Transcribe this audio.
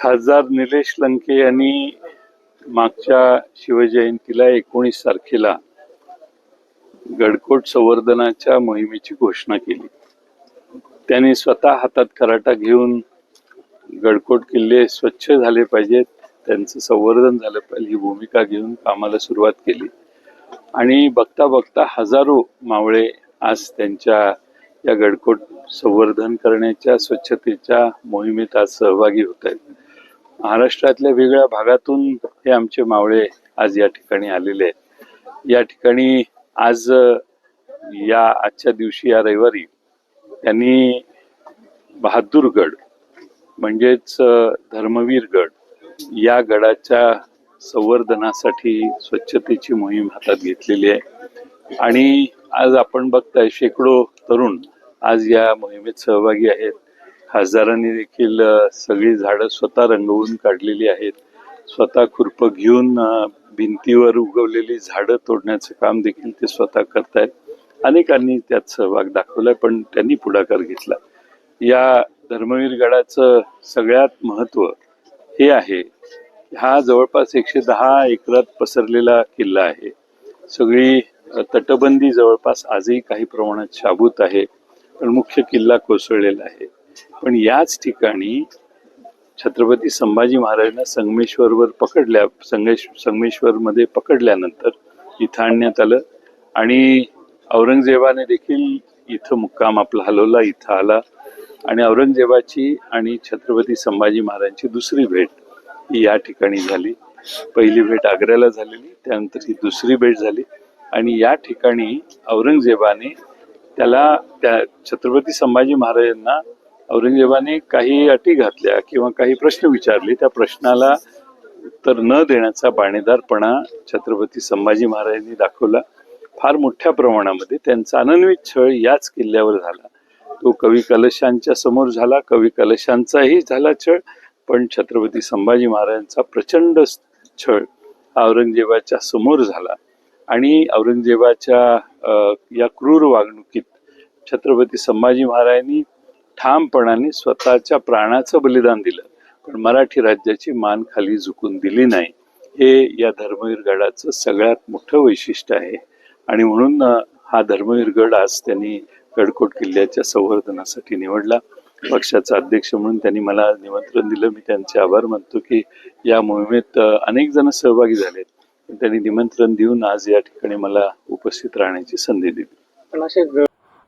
खासदार निलेश लंके यांनी मागच्या शिवजयंतीला एकोणीस तारखेला गडकोट संवर्धनाच्या मोहिमेची घोषणा केली. त्यांनी स्वतः हातात खराटा घेऊन गडकोट किल्ले स्वच्छ झाले पाहिजेत त्यांचं संवर्धन झालं पाहिजे ही भूमिका घेऊन कामाला सुरुवात केली. आणि बघता बघता हजारो मावळे आज त्यांच्या या गडकोट संवर्धन करण्याच्या स्वच्छतेच्या मोहिमेत आज सहभागी होत आहेत. महाराष्ट्रातल्या वेगळ्या भागातून हे आमचे मावळे आज या ठिकाणी आलेले आहेत. या ठिकाणी आज या आजच्या दिवशी या रविवारी त्यांनी बहादूरगड म्हणजेच धर्मवीर गड या गडाच्या संवर्धनासाठी स्वच्छतेची मोहीम हातात घेतलेली आहे. आणि आज आपण बघताय शेकडो तरुण आज या मोहिमेत सहभागी आहेत. खासदारांनी देखील सगळी झाडं स्वतः रंगवून काढलेली आहेत. स्वतः खुरपं घेऊन भिंतीवर उगवलेली झाडं तोडण्याचं काम देखील ते स्वतः करतायत. अनेकांनी त्यात सहभाग दाखवलाय पण त्यांनी पुढाकार घेतला. या धर्मवीर गडाचं सगळ्यात महत्त्व हे आहे हा जवळपास एकशे दहा एकरात पसरलेला किल्ला आहे. सगळी तटबंदी जवळपास आजही काही प्रमाणात शाबूत आहे पण मुख्य किल्ला कोसळलेला आहे. पण याच ठिकाणी छत्रपती संभाजी महाराजांना संगमेश्वरवर पकडल्या संगेश संगमेश्वरमध्ये पकडल्यानंतर इथं आणण्यात आलं. आणि औरंगजेबाने देखील इथं मुक्काम आपला हलवला इथं आला. आणि औरंगजेबाची आणि छत्रपती संभाजी महाराजांची दुसरी भेट ही या ठिकाणी झाली. पहिली भेट आग्र्याला झालेली त्यानंतर ही दुसरी भेट झाली. आणि या ठिकाणी औरंगजेबाने त्याला त्या छत्रपती संभाजी महाराजांना औरंगजेबाने काही अटी घातल्या किंवा काही प्रश्न विचारले त्या प्रश्नाला उत्तर न देण्याचा बाणेदारपणा छत्रपती संभाजी महाराजांनी दाखवला. फार मोठ्या प्रमाणामध्ये त्यांचा अनन्वित छळ याच किल्ल्यावर झाला. तो कवी कलशांच्या समोर झाला. कवी कलशांचाही झाला छळ पण छत्रपती संभाजी महाराजांचा प्रचंड छळ हा औरंगजेबाच्या समोर झाला. आणि औरंगजेबाच्या या क्रूर वागणुकीत छत्रपती संभाजी महाराजांनी ठामपणाने स्वतःच्या प्राणाचं बलिदान दिलं. पण मराठी राज्याची मान खाली झुकून दिली नाही. हे या धर्मवीर गडाचं सगळ्यात मोठं वैशिष्ट्य आहे. आणि म्हणून हा धर्मवीर गड आज त्यांनी गडकोट किल्ल्याच्या संवर्धनासाठी निवडला. पक्षाचा अध्यक्ष म्हणून त्यांनी मला निमंत्रण दिलं. मी त्यांचे आभार मानतो की या मोहिमेत अनेक जण सहभागी झालेत. त्यांनी निमंत्रण देऊन आज या ठिकाणी मला उपस्थित राहण्याची संधी दिली. पण असे